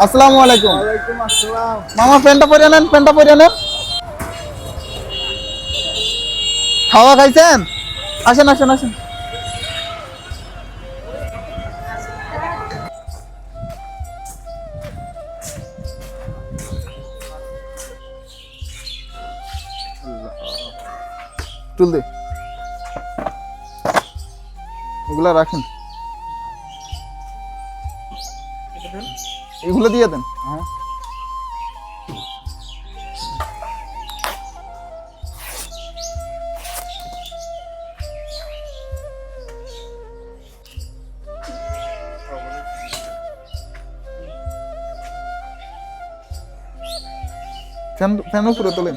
আসসালামু আলাইকুম। মামা, প্যান্টটা পরে নেন, প্যান্টটা পরে নেন। খাওয়া খাইছেন? আসেন আসেন আসেন। তুল দে। এগুলা রাখেন। এগুলো দিয়ে দেন। হ্যাঁ ফ্যান ফ্যান উপরে তোলেন।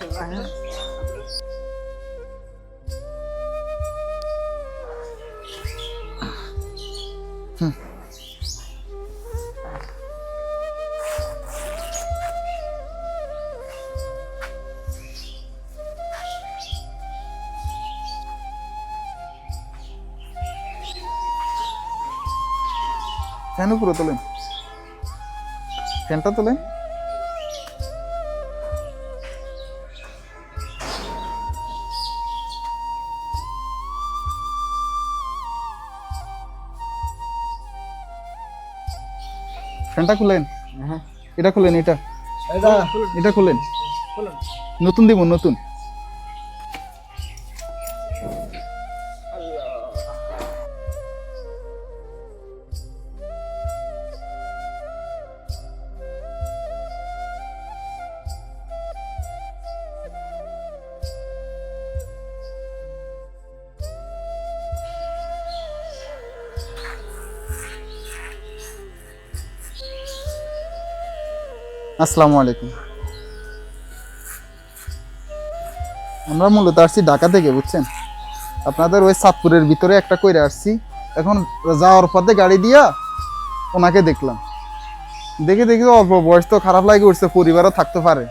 ফ্যান উপরে তোলেন। ফ্যানটা তোলেন। ফ্যানটা খুলেন। এটা খুলেন এটা। এটা এটা খুলেন। নতুন দিব নতুন। আসসালামু আলাইকুম। আমরা মূলত আসছি ঢাকা থেকে বুঝছেন? আপনাদের ওই সাতপুরের ভিতরে একটা কইরে আসছি। এখন যাওয়ার পথে গাড়ি দিয়া ওনাকে দেখলাম। দেখে দেখি অল্প বয়স তো খারাপ লাগে উঠছে পরিবারও থাকতে পারে।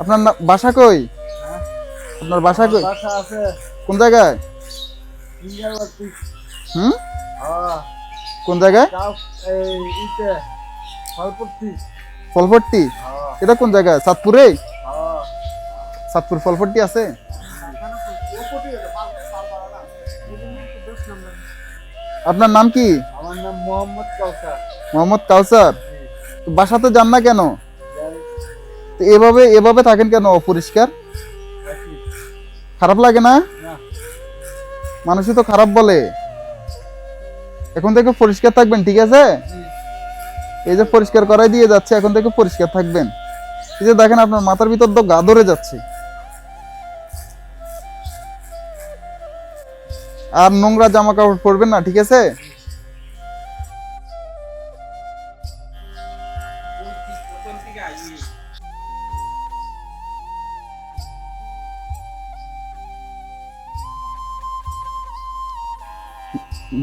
আপনার না- বাসা কই? আপনার বাসা কই? কোন জায়গায়? হুম? হ্যাঁ। কোন জায়গায়? ফলফট্টি হ্যাঁ। এটা কোন জায়গায়? সাতপুরে হ্যাঁ। সাতপুর ফলফট্টি আছে? আপনার নাম কি? আমার নাম মোহাম্মদ কাউসার। মোহাম্মদ কাউসার। তো বাসাতে যান না কেন? তো এভাবে এভাবে থাকেন কেন অপরিষ্কার? খারাপ লাগে না? না। মানুষই তো খারাপ বলে। এখন থেকে পরিষ্কার থাকবেন ঠিক আছে? এই যে পরিষ্কার করাই দিয়ে যাচ্ছে, এখন থেকে পরিষ্কার থাকবেন। এই যে দেখেন আপনার মাথার ভিতর তো গা ধরে যাচ্ছে। আর নোংরা জামা কাপড় পরবেন না, ঠিক আছে?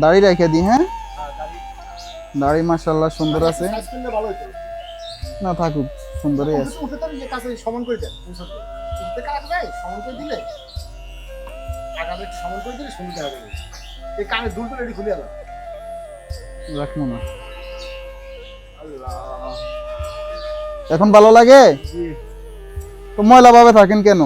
দাড়ি রেখে দিই হ্যাঁ? দাড়ি মাশাল্লাহ সুন্দর আছে। না থাকুক সুন্দরই আছে। উঠে তো যে কাছে সমান করে দেন উঠতে কাজ যায় সমান করে দিলে? আগামী সমান করে দিলে সুবিধা হবে এই কানে দুল তো রেডি খুলে আলো রাখব না। আল্লাহ। এখন ভালো লাগে? তো ময়লা ভাবে থাকেন কেন?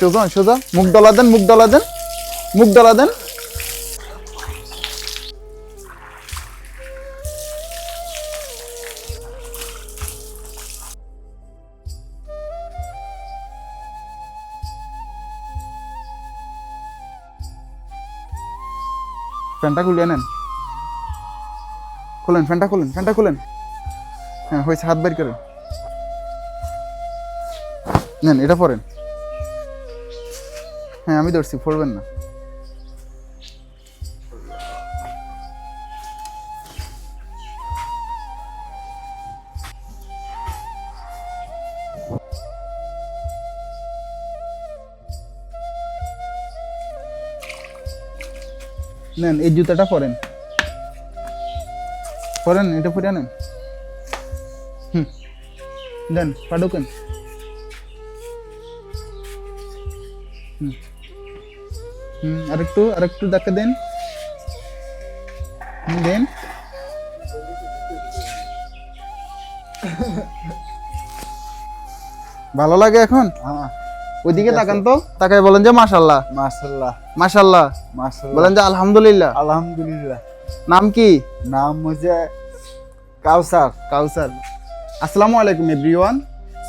সোজা সোজা মুখ ডলা দেন, মুখ ডলা দেন, মুখ ডলা দেন। ফ্যানটা খুলে নেন। খুলেন, ফ্যানটা খুলেন ফ্যানটা খুলেন। হ্যাঁ হয়েছে, হাত বের করেন। নেন, এটা পরেন। হ্যাঁ আমি ধরছি, পড়বেন না। নেন, এই জুতাটা পরেন। পরেন, এটা পরে নেন। হুম, দেন পা হুম আরেকটু আরেকটু ধাক্কা দেন। দেন। ভালো লাগে এখন? হ্যাঁ। ওইদিকে তাকান তো তাকাই বলেন যে মাশাল্লাহ মাশাল্লাহ মাশাল্লাহ মাশাল্লাহ বলেন যে আলহামদুলিল্লাহ। আলহামদুলিল্লাহ। নাম কি? নাম হচ্ছে কাউসার। কাউসার। আসসালামু আলাইকুম এভরিওয়ান।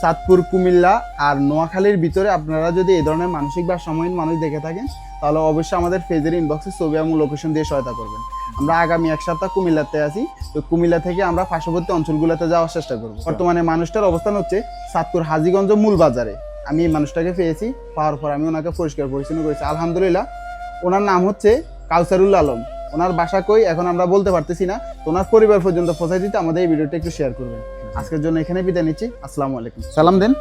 সাতপুর কুমিল্লা। আর নোয়াখালীর ভিতরে আপনারা যদি এই ধরনের মানসিক বা সাময়িক মানুষ দেখে থাকেন তাহলে অবশ্যই আমাদের ফেজের ইনবক্সে ছবি এবং লোকেশন দিয়ে সহায়তা করবেন। আমরা আগামী এক সপ্তাহ কুমিল্লাতে আছি তো কুমিল্লা থেকে আমরা পার্শ্ববর্তী অঞ্চলগুলোতে যাওয়ার চেষ্টা করব। বর্তমানে মানুষটার অবস্থান হচ্ছে সাতপুর হাজিগঞ্জ মূল বাজারে। আমি এই মানুষটাকে পেয়েছি পাওয়ার পর আমি ওনাকে পরিষ্কার পরিচ্ছন্ন করেছি। আলহামদুলিল্লাহ ওনার নাম হচ্ছে কাউসারুল আলম। ওনার বাসা কই এখন আমরা বলতে পারতেছি না তো ওনার পরিবার পর্যন্ত পৌঁছাই দিতে আমাদের এই ভিডিওটা একটু শেয়ার করবেন। আজকের জন্য এখানে বিদায় নিচ্ছি। আসসালামু আলাইকুম। সালাম দেন।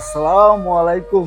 আসসালামু আলাইকুম।